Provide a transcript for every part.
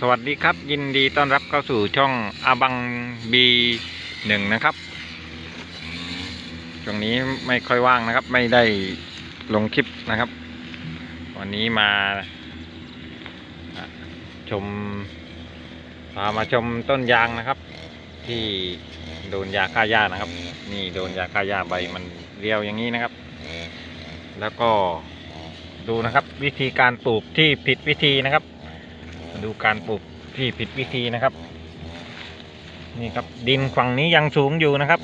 สวัสดีครับ ยินดีต้อนรับเข้าสู่ช่องอาบังบีหนึ่งนะครับ ช่วงนี้ไม่ค่อยว่างนะครับ ไม่ได้ลงคลิปนะครับ วันนี้มาชมพามาชมต้นยางนะครับ ที่โดนยาฆ่าหญ้านะครับ นี่โดนยาฆ่าหญ้าใบมันเรียวอย่างนี้นะครับ แล้วก็ดูนะครับ วิธีการปลูกที่ผิดวิธีนะครับ ดูการปลูกที่ผิดวิธีนะครับ นี่ครับดินฝั่งนี้ยังสูงอยู่นะครับ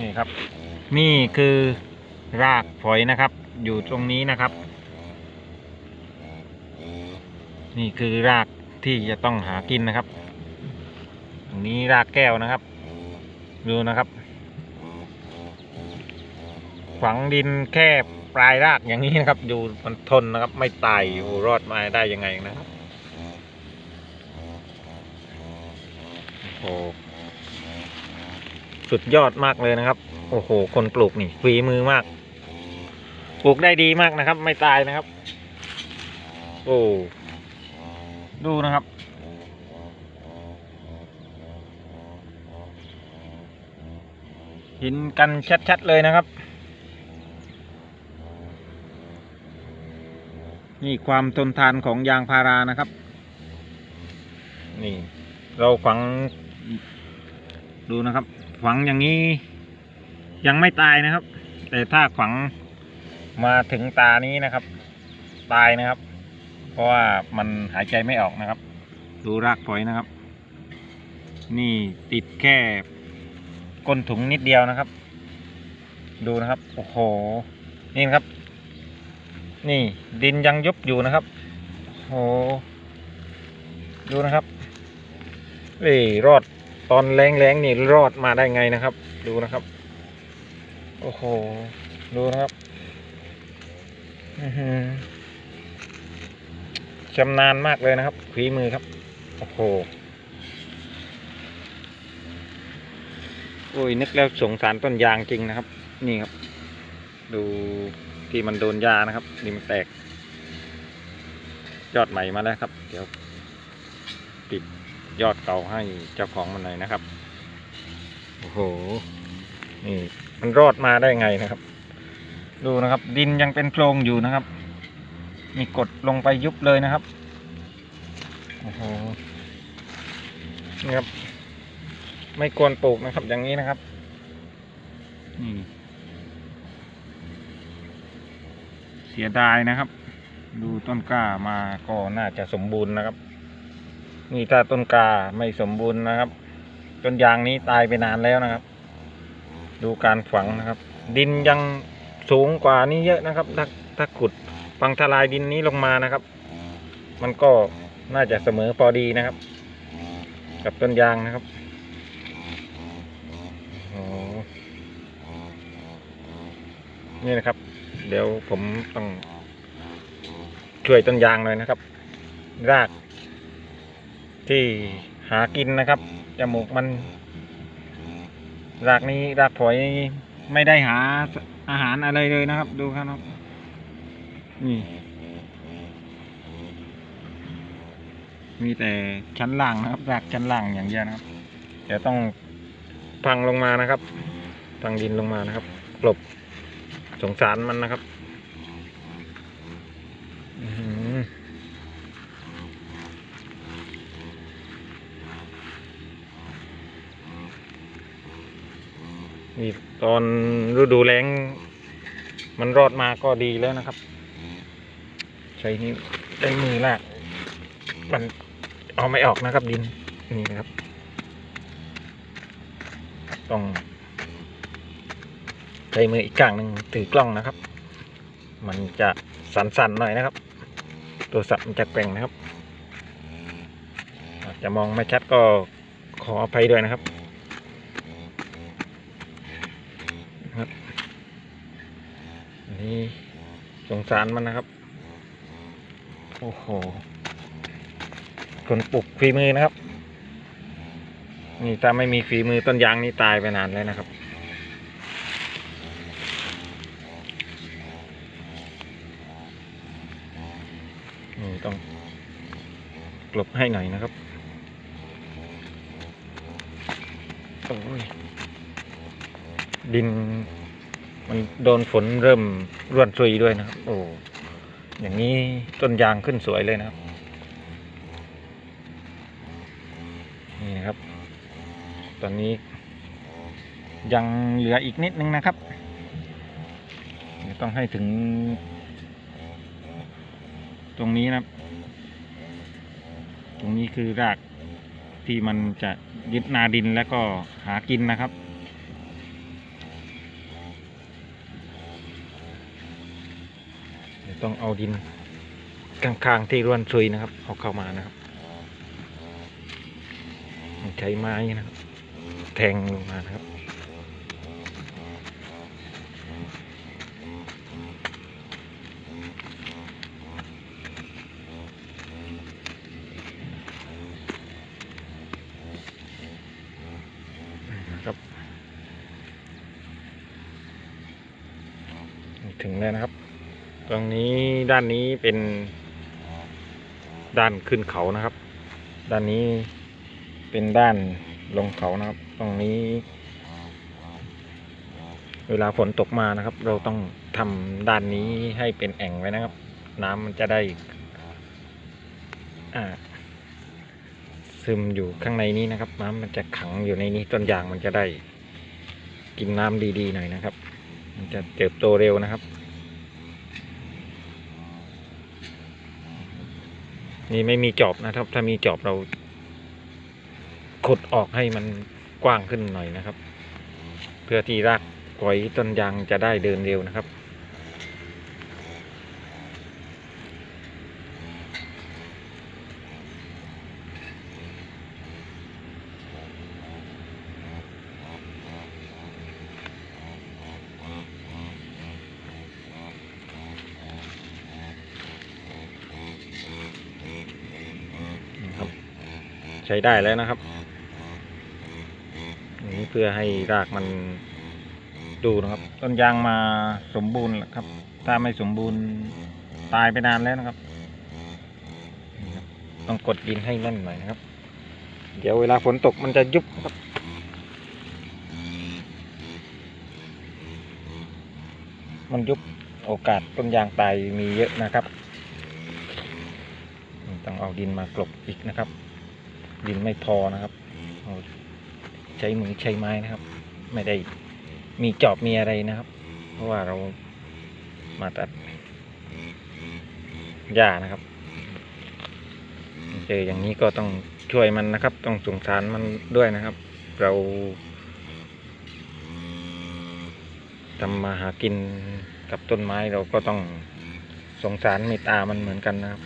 นี่ครับ นี่คือรากฝอยนะครับ อยู่ตรงนี้นะครับ นี่คือรากที่จะต้องหากินนะครับตรงนี้รากแก้วนะครับ ดูนะครับ ฝังดินแค่ ปลายรากอย่างนี้นะครับอยู่มันทนนะครับ ไม่ตายอยู่รอดมาได้ยังไงนะครับโอ้โหสุดยอดมากเลยนะครับ โอ้โห คนปลูกนี่ฝีมือมาก ปลูกได้ดีมากนะครับ ไม่ตายนะครับ โอ้ดูนะครับเห็นกันชัดๆเลยนะครับ นี่ความทนทานของยางพารานะครับ นี่ เราฝัง ดูนะครับ ฝังอย่างนี้ ยังไม่ตายนะครับ แต่ถ้าฝังมาถึงตานี้นะครับ ตายนะครับ เพราะว่ามันหายใจไม่ออกนะครับ ดูรากฝอยนะครับ นี่ติดแค่ก้นถุงนิดเดียวนะครับ ดูนะครับ โอ้โห นี่นะครับ นี่ดินยังยุบอยู่นะครับโอ้โหดูนะครับเอ้ยรอดตอนแรงๆนี่รอดมาได้ไงนะครับ ดูนะครับ โอ้โหดูนะครับอื้อหือชำนาญมากเลยนะครับฝีมือครับ โอ้โหโอ้ยนึกแล้วสงสารต้นยางจริงนะครับ นี่ครับ ดู ที่มันโดนยานะครับนี่มันแตก ยอดใหม่มาแล้วครับ เดี๋ยวปิดยอดเก่าให้เจ้าของมันหน่อยนะครับ โอ้โห นี่มันรอดมาได้ไงนะครับ ดูนะครับ ดินยังเป็นโพรงอยู่นะครับ มีกดลงไปยุบเลยนะครับ โอ้โห นี่ครับ ไม่ควรปลูกนะครับ อย่างนี้นะครับ นี่ เสียดายนะครับ ดูต้นกล้ามาก็น่าจะสมบูรณ์นะครับ นี่ถ้าต้นกล้าไม่สมบูรณ์นะครับ ต้นยางนี้ตายไปนานแล้วนะครับ ดูการฝังนะครับ ดินยังสูงกว่านี้เยอะนะครับ ถ้าถ้าขุดฟังทลายดินนี้ลงมานะครับ มันก็น่าจะเสมอพอดีนะครับ กับต้นยางนะครับโอ้นี่นะครับ เดี๋ยวผมต้องช่วยต้นยางหน่อยนะครับ ราก ที่หากินนะครับ จมูกมัน รากนี้รากฝอยไม่ได้หาอาหารอะไรเลยนะครับ ดูครับนี่มีแต่ชั้นล่างนะครับรากชั้นล่างอย่างเดียวนะครับเดี๋ยวต้องพังลงมานะครับพังดินลงมานะครับกลบ สงสารมันนะครับนี่ตอนฤดูแล้ง มันรอดมาก็ดีแล้วนะครับ ใช้นิ้วใช้มือลากมันเอาไม่ออกนะครับดินนี่นะครับ ต้อง ใช้มืออีกข้างหนึ่งถือกล้องนะครับ มันจะสั่นๆหน่อยนะครับ ตัวสัตว์มันจะแกว่งนะครับอาจจะมองไม่ชัดก็ขออภัยด้วยนะครับครับนี่สงสารมันนะครับ โอ้โหคนปลูกฝีมือนะครับ นี่ถ้าไม่มีฝีมือต้นยางนี่ตายไปนานแล้วนะครับ นี่ต้อง กลบให้หน่อยนะครับโอ้ยดิน มันโดนฝนเริ่มร่วนซุยด้วยนะครับ โอ้อย่างนี้ต้นยางขึ้นสวยเลยนะครับ นี่นะครับ ตอนนี้ยังเหลืออีกนิดนึงนะครับเดี๋ยวต้องให้ถึงตรงนี้นะครับ ตรงนี้คือรากที่มันจะยึดนาดินแล้วก็หากินนะครับ ต้องเอาดินข้างๆที่ร่วนซุยนะครับเอาเข้ามานะครับใช้ไม้นะครับ แทงลงมานะครับ นะครับ ถึงแล้วนะครับ ตรงนี้ด้านนี้เป็นด้านขึ้นเขานะครับ ด้านนี้เป็นด้านลงเขานะครับ ตรงนี้ เวลาฝนตกมานะครับ เราต้องทำด้านนี้ให้เป็นแอ่งไว้นะครับ น้ำมันจะได้ อ่า ซึมอยู่ข้างในนี้นะครับ น้ำมันจะขังอยู่ในนี้ต้นยางมันจะได้ กินน้ำดีๆหน่อยนะครับ มันจะเติบโตเร็วนะครับ นี่ไม่มีจอบนะครับ ถ้ามีจอบเราขุดออกให้มันกว้างขึ้นหน่อยนะครับ เพื่อที่รากกอยต้นยางจะได้เดินเร็วนะครับนะครับ ใช้ได้แล้วนะครับนี้เพื่อให้รากมันดูนะครับ ต้นยางมาสมบูรณ์ครับ ถ้าไม่สมบูรณ์ตายไปนานแล้วนะครับนี่ครับ ต้องกดดินให้แน่นหน่อยนะครับ เดี๋ยวเวลาฝนตกมันจะยุบครับมันยุบโอกาสต้นยางตายมีเยอะนะครับ ต้องเอาดินมากลบอีกนะครับ ดินไม่พอนะครับเอาใช้มือใช้ไม้นะครับ ไม่ได้มีจอบมีอะไรนะครับ เพราะว่าเรามาตัดหญ้านะครับเจออย่างนี้ก็ต้องช่วยมันนะครับ ต้องสงสารมันด้วยนะครับ เราทำมาหากินกับต้นไม้เราก็ต้องสงสารเมตตามันเหมือนกันนะครับ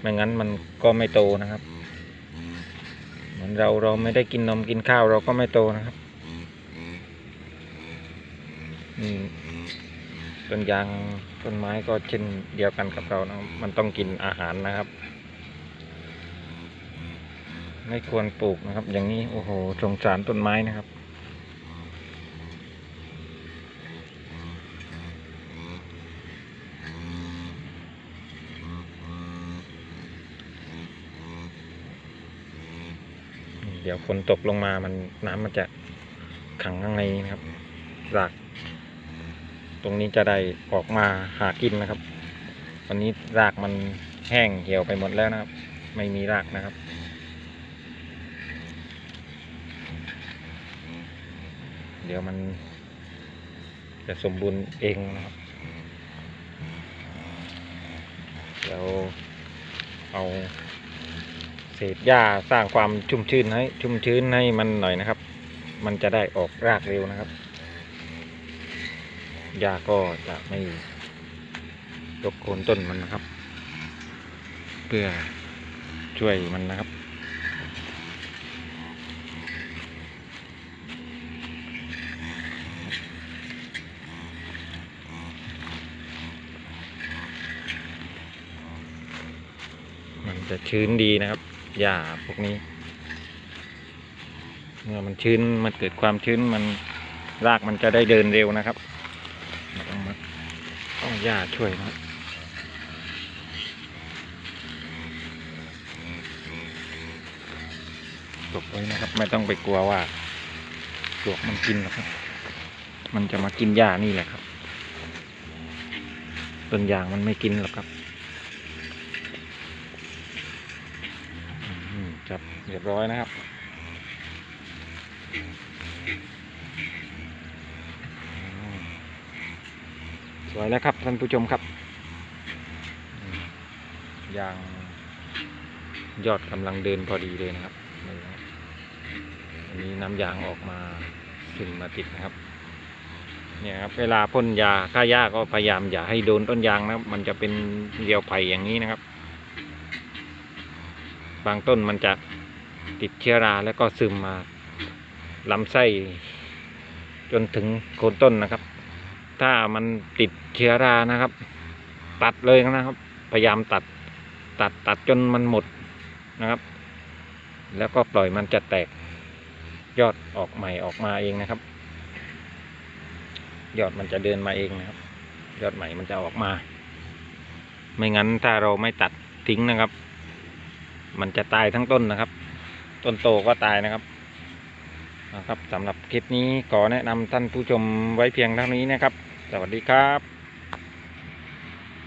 ไม่งั้นมันก็ไม่โตนะครับ เหมือนเราเราไม่ได้กินนมกินข้าวเราก็ไม่โตนะครับต้นยางต้นไม้ก็เช่นเดียวกันกับเรานะมันต้องกินอาหารนะครับ ไม่ควรปลูกนะครับ อย่างนี้โอ้โหสงสารต้นไม้นะครับ เดี๋ยวฝนตกลงมามันน้ำมันจะขังข้างในนะครับราก ตรงนี้จะได้ออกมาหากินนะครับวันนี้รากมันแห้งเหี่ยวไปหมดแล้วนะครับ ไม่มีรากนะครับเดี๋ยวมันจะสมบูรณ์เองนะครับ เดี๋ยวเอา เศษหญ้าสร้างความชุ่มชื้นให้ชุ่มชื้นให้มันหน่อยนะครับ มันจะได้ออกรากเร็วนะครับหญ้าก็จะไม่รบโคนต้นมันนะครับ เพื่อช่วยมันนะครับมันจะชื้นดีนะครับ หญ้าพวกนี้ เมื่อมันชื้นมันเกิดความชื้นมันรากมันจะได้เดินเร็วนะครับต้องมาต้องหญ้าช่วยนะตกไว้นะครับ ไม่ต้องไปกลัวว่าปลวกมันกินนะครับ มันจะมากินหญ้านี่แหละครับต้นยางมันไม่กินหรอกครับ เรียบร้อยนะครับ สวยแล้วครับท่านผู้ชมครับ ยางยอดกำลังเดินพอดีเลยนะครับนี่นะครับอันนี้น้ำยางออกมาถึงมาติดนะครับ เนี่ยครับเวลาพ่นยาฆ่าหญ้าก็พยายามอย่าให้โดนต้นยางนะครับ มันจะเป็นเรียวไผ่อย่างนี้นะครับ บางต้นมันจะ ติดเชื้อราแล้วก็ซึมมาลำไส้จนถึงโคนต้นนะครับ ถ้ามันติดเชื้อรานะครับ ตัดเลยนะครับ พยายามตัดตัดตัดจนมันหมดนะครับ แล้วก็ปล่อยมันจะแตกยอดออกใหม่ออกมาเองนะครับ ยอดมันจะเดินมาเองนะครับ ยอดใหม่มันจะออกมา ไม่งั้นถ้าเราไม่ตัดทิ้งนะครับ มันจะตายทั้งต้นนะครับ ต้นโตก็ตายนะครับนะครับสำหรับคลิปนี้ขอแนะนำท่านผู้ชมไว้เพียงเท่านี้นะครับ สวัสดีครับ